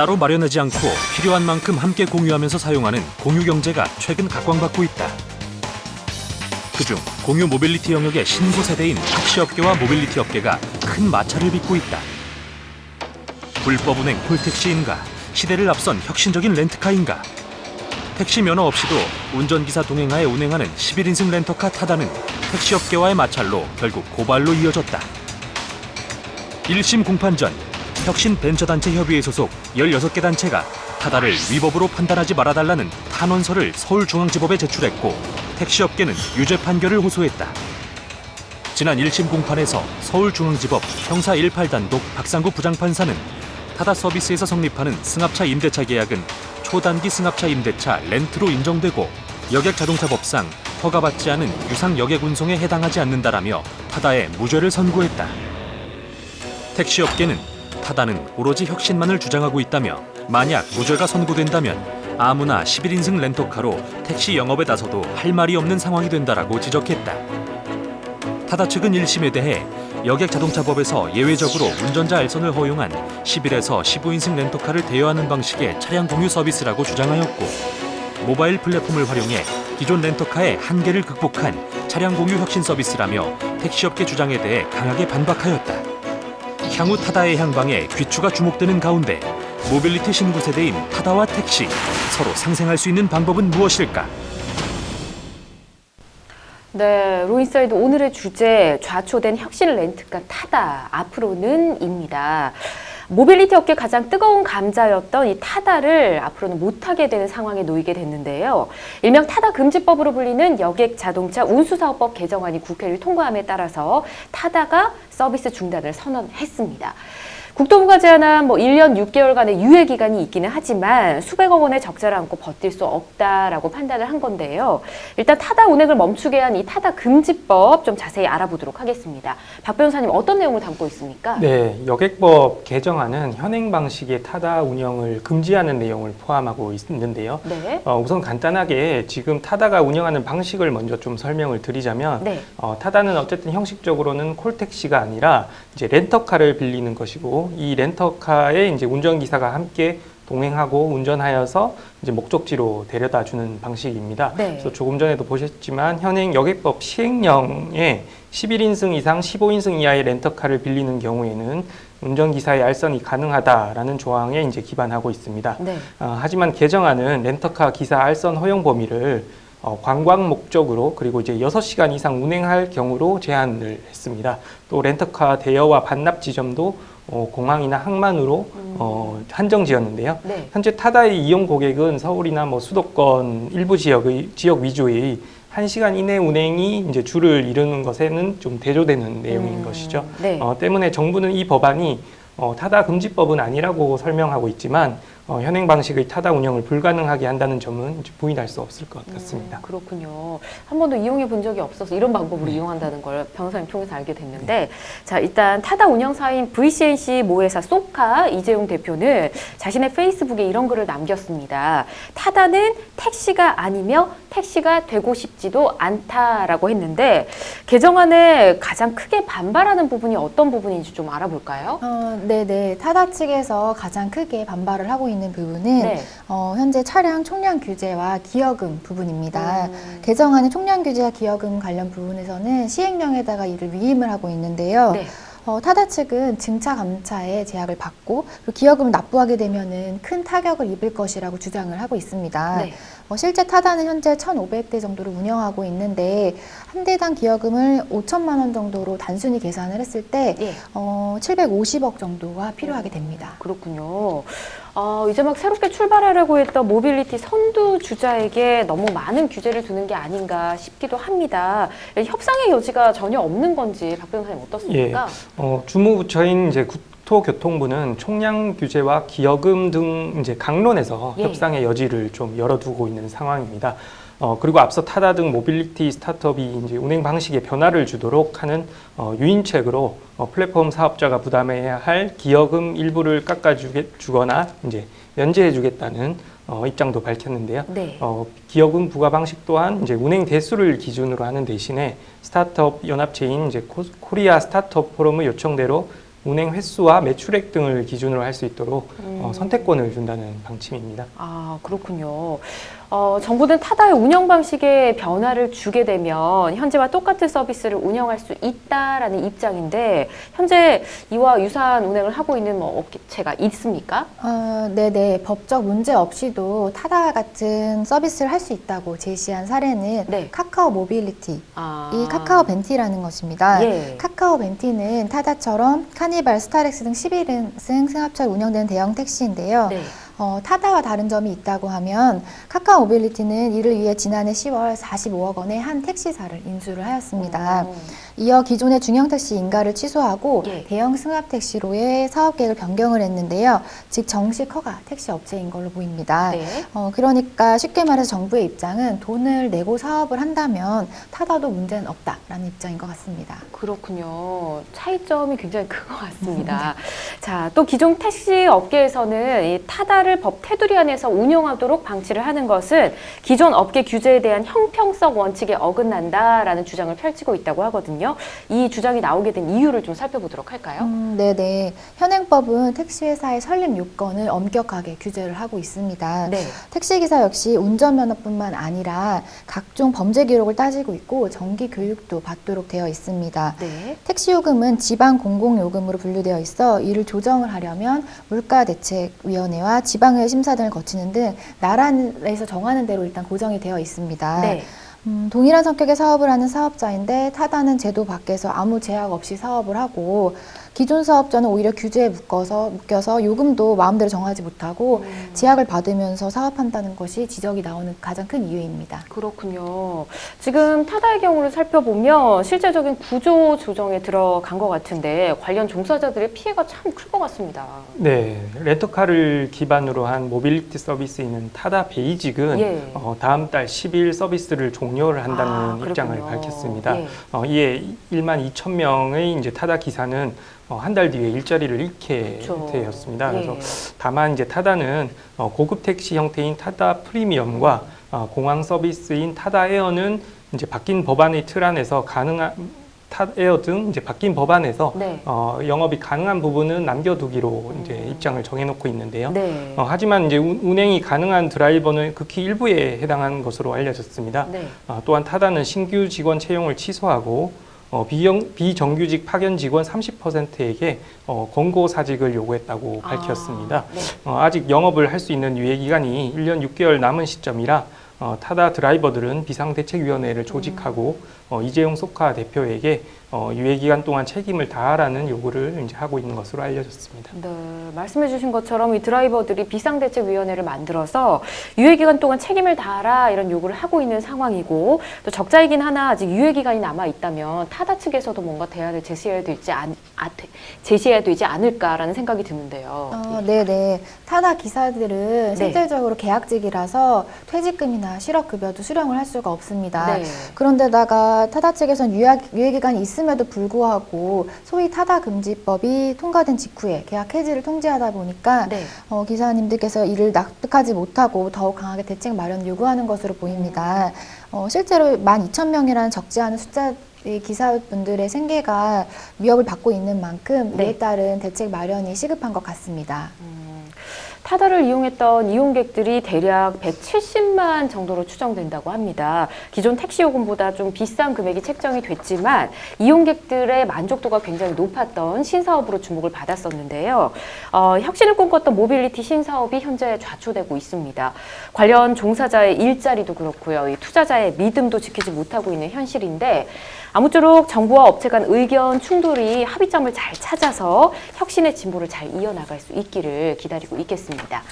따로 마련하지 않고 필요한 만큼 함께 공유하면서 사용하는 공유 경제가 최근 각광받고 있다. 그중 공유 모빌리티 영역의 신고 세대인 택시 업계와 모빌리티 업계가 큰 마찰을 빚고 있다. 불법 운행 콜택시인가 시대를 앞선 혁신적인 렌트카인가 택시 면허 없이도 운전기사 동행하에 운행하는 11인승 렌터카 타다는 택시 업계와의 마찰로 결국 고발로 이어졌다. 1심 공판 전 혁신 벤처단체 협의회 소속 16개 단체가 타다를 위법으로 판단하지 말아달라는 탄원서를 서울중앙지법에 제출했고 택시업계는 유죄 판결을 호소했다. 지난 1심 공판에서 서울중앙지법 형사 18단독 박상구 부장판사는 타다 서비스에서 성립하는 승합차 임대차 계약은 초단기 승합차 임대차 렌트로 인정되고 여객 자동차 법상 허가받지 않은 유상 여객 운송에 해당하지 않는다라며 타다에 무죄를 선고했다. 택시업계는 타다는 오로지 혁신만을 주장하고 있다며 만약 무죄가 선고된다면 아무나 11인승 렌터카로 택시 영업에 나서도 할 말이 없는 상황이 된다라고 지적했다. 타다 측은 1심에 대해 여객 자동차법에서 예외적으로 운전자 알선을 허용한 11에서 15인승 렌터카를 대여하는 방식의 차량 공유 서비스라고 주장하였고 모바일 플랫폼을 활용해 기존 렌터카의 한계를 극복한 차량 공유 혁신 서비스라며 택시업계 주장에 대해 강하게 반박하였다. 향후 타다의 향방에 귀추가 주목되는 가운데 모빌리티 신구 세대인 타다와 택시 서로 상생할 수 있는 방법은 무엇일까? 네, 로인사이드 오늘의 주제 좌초된 혁신 렌트카 타다 앞으로는입니다. 모빌리티 업계 가장 뜨거운 감자였던 이 타다를 앞으로는 못하게 되는 상황에 놓이게 됐는데요. 일명 타다 금지법으로 불리는 여객 자동차 운수사업법 개정안이 국회를 통과함에 따라서 타다가 서비스 중단을 선언했습니다. 국토부가 제안한 뭐 1년 6개월간의 유예 기간이 있기는 하지만 수백억 원의 적자를 안고 버틸 수 없다라고 판단을 한 건데요. 일단 타다 운행을 멈추게 한 이 타다 금지법 좀 자세히 알아보도록 하겠습니다. 박 변호사님 어떤 내용을 담고 있습니까? 네, 여객법 개정안은 현행 방식의 타다 운영을 금지하는 내용을 포함하고 있는데요. 네. 어, 우선 간단하게 지금 타다가 운영하는 방식을 먼저 좀 설명을 드리자면 네. 어, 타다는 어쨌든 형식적으로는 콜택시가 아니라 이제 렌터카를 빌리는 것이고 이 렌터카에 이제 운전기사가 함께 동행하고 운전하여서 이제 목적지로 데려다 주는 방식입니다. 네. 그래서 조금 전에도 보셨지만 현행 여객법 시행령에 11인승 이상 15인승 이하의 렌터카를 빌리는 경우에는 운전기사의 알선이 가능하다라는 조항에 이제 기반하고 있습니다. 네. 어, 하지만 개정안은 렌터카 기사 알선 허용 범위를 어, 관광 목적으로 그리고 이제 6시간 이상 운행할 경우로 제한을 했습니다. 또 렌터카 대여와 반납 지점도 어, 공항이나 항만으로 어, 한정 지었는데요. 네. 현재 타다의 이용 고객은 서울이나 뭐 수도권 일부 지역의 지역 위주의 1시간 이내 운행이 이제 줄을 이루는 것에는 좀 대조되는 내용인 음, 것이죠. 네. 어, 때문에 정부는 이 법안이 어, 타다 금지법은 아니라고 설명하고 있지만 어, 현행 방식의 타다 운영을 불가능하게 한다는 점은 이제 부인할 수 없을 것 같습니다. 음, 그렇군요. 한 번도 이용해 본 적이 없어서 이런 방법으로 이용한다는 걸 변호사님 통해서 알게 됐는데, 자, 일단 타다 운영사인 VCNC 모회사 소카 이재용 대표는 자신의 페이스북에 이런 글을 남겼습니다. 타다는 택시가 아니며 택시가 되고 싶지도 않다라고 했는데, 개정안에 가장 크게 반발하는 부분이 어떤 부분인지 좀 알아볼까요? 어, 네네. 타다 측에서 가장 크게 반발을 하고 있는 부분은 네. 어, 현재 차량 총량 규제와 기여금 부분입니다. 음. 개정안의 총량 규제와 기여금 관련 부분에서는 시행령에다가 이를 위임을 하고 있는데요. 네. 어, 타다 측은 증차 감차의 제약을 받고 기여금을 납부하게 되면은 큰 타격을 입을 것이라고 주장을 하고 있습니다. 네. 어, 실제 타다는 현재 1,500대 정도를 운영하고 있는데 한 대당 기여금을 5천만 원 정도로 단순히 계산을 했을 때 예. 어, 750억 정도가 필요하게 됩니다. 그렇군요. 어, 이제 막 새롭게 출발하려고 했던 모빌리티 선두 주자에게 너무 많은 규제를 두는 게 아닌가 싶기도 합니다. 협상의 여지가 전혀 없는 건지 박 변호사님 어떻습니까? 어, 주무부처인 이제 국토교통부는 총량 규제와 기여금 등 이제 강론에서 예. 협상의 여지를 좀 열어두고 있는 상황입니다. 어, 그리고 앞서 타다 등 모빌리티 스타트업이 이제 운행 방식에 변화를 주도록 하는 어, 유인책으로 어, 플랫폼 사업자가 부담해야 할 기여금 일부를 깎아주거나 이제 면제해주겠다는 어, 입장도 밝혔는데요. 네. 어, 기여금 부과 방식 또한 이제 운행 대수를 기준으로 하는 대신에 스타트업 연합체인 이제 코, 코리아 스타트업 포럼의 요청대로 운행 횟수와 매출액 등을 기준으로 할 수 있도록 음. 어, 선택권을 준다는 방침입니다. 아, 그렇군요. 어, 정부는 타다의 운영 방식에 변화를 주게 되면 현재와 똑같은 서비스를 운영할 수 있다라는 입장인데 현재 이와 유사한 운행을 하고 있는 뭐 업체가 있습니까? 어, 네네. 법적 문제 없이도 타다와 같은 서비스를 할 수 있다고 제시한 사례는 네. 카카오 모빌리티, 아. 이 카카오 벤티라는 것입니다. 예. 카카오 벤티는 타다처럼 카니발, 스타렉스 등 11승 승합차에 운영되는 대형 택시인데요. 네. 어, 타다와 다른 점이 있다고 하면 카카오 모빌리티는 이를 위해 지난해 10월 45억 원의 한 택시사를 인수를 하였습니다. 어. 이어 기존의 중형 택시 인가를 취소하고 예. 대형 승합 택시로의 사업 계획을 변경을 했는데요. 즉 정식 허가 택시 업체인 걸로 보입니다. 네. 어, 그러니까 쉽게 말해서 정부의 입장은 돈을 내고 사업을 한다면 타다도 문제는 없다라는 입장인 것 같습니다. 그렇군요. 차이점이 굉장히 큰 것 같습니다. 자, 또 기존 택시 업계에서는 이 타다를 법 테두리 안에서 운영하도록 방치를 하는 것은 기존 업계 규제에 대한 형평성 원칙에 어긋난다라는 주장을 펼치고 있다고 하거든요. 이 주장이 나오게 된 이유를 좀 살펴보도록 할까요? 음, 네네. 현행법은 택시회사의 설립 요건을 엄격하게 규제를 하고 있습니다. 네. 택시기사 역시 운전면허뿐만 아니라 각종 범죄 기록을 따지고 있고 정기 교육도 받도록 되어 있습니다. 네. 택시요금은 지방 공공요금으로 분류되어 있어 이를 조정을 하려면 물가대책위원회와 지방의회 심사 등을 거치는 등 나라에서 정하는 대로 일단 고정이 되어 있습니다. 네. 음, 동일한 성격의 사업을 하는 사업자인데 타다는 제도 밖에서 아무 제약 없이 사업을 하고 기존 사업자는 오히려 규제에 묶어서 묶여서 요금도 마음대로 정하지 못하고 음. 제약을 받으면서 사업한다는 것이 지적이 나오는 가장 큰 이유입니다. 그렇군요. 지금 타다의 경우를 살펴보면 실제적인 구조 조정에 들어간 것 같은데 관련 종사자들의 피해가 참 클 것 같습니다. 네, 렌터카를 기반으로 한 모빌리티 서비스인 타다 베이직은 예. 어, 다음 달 10일 서비스를 종료를 한다는 아, 입장을. 밝혔습니다. 예. 어, 이에 1만 2천 명의 이제 타다 기사는 어, 한 달 뒤에 일자리를 잃게 그렇죠. 되었습니다. 그래서 예. 다만 이제 타다는 어, 고급 택시 형태인 타다 프리미엄과 어, 공항 서비스인 타다 에어는 이제 바뀐 법안의 틀 안에서 가능한 타 에어 등 이제 바뀐 법안에서 네. 어, 영업이 가능한 부분은 남겨두기로 이제 입장을 정해놓고 있는데요. 네. 어, 하지만 이제 운- 운행이 가능한 드라이버는 극히 일부에 해당하는 것으로 알려졌습니다. 네. 어, 또한 타다는 신규 직원 채용을 취소하고 어, 비영, 비정규직 파견 직원 30%에게 어, 권고 사직을 요구했다고 밝혔습니다. 아, 네. 어, 아직 영업을 할 수 있는 유예 기간이 1년 6개월 남은 시점이라 어, 타다 드라이버들은 비상대책위원회를 조직하고 어, 이재용 소카 대표에게 어, 유예 기간 동안 책임을 다하라는 요구를 이제 하고 있는 것으로 알려졌습니다. 네, 말씀해주신 것처럼 이 드라이버들이 비상대책위원회를 만들어서 유예기간 동안 책임을 다하라 이런 요구를 하고 있는 상황이고 또 적자이긴 하나 아직 유예기간이 남아 있다면 타다 측에서도 뭔가 대안을 제시해야 되지 않, 아, 대- 제시해야 되지 않을까라는 생각이 드는데요. 어, 네네. 타다 기사들은 네. 실질적으로 계약직이라서 퇴직금이나 실업급여도 수령을 할 수가 없습니다. 네. 그런데다가 타다 측에선 유예, 유예 기간이 있음에도 불구하고 소위 타다 금지법이 통과된 직후에 계약 해지를 통지하다 보니까 네. 어, 기사님들께서 이를 납득하지 못하고 더욱 강하게 대책 마련 요구하는 것으로 보입니다. 어, 실제로 12,000명이라는 적지 않은 숫자 의 기사분들의 생계가 위협을 받고 있는 만큼 네. 이에 따른 대책 마련이 시급한 것 같습니다. 음, 타다를 이용했던 이용객들이 대략 170만 정도로 추정된다고 합니다. 기존 택시 요금보다 좀 비싼 금액이 책정이 됐지만 이용객들의 만족도가 굉장히 높았던 신사업으로 주목을 받았었는데요. 어, 혁신을 꿈꿨던 모빌리티 신사업이 현재 좌초되고 있습니다. 관련 종사자의 일자리도 그렇고요. 이 투자자의 믿음도 지키지 못하고 있는 현실인데 아무쪼록 정부와 업체 간 의견 충돌이 합의점을 잘 찾아서 혁신의 진보를 잘 이어나갈 수 있기를 기다리고 있겠 습니다.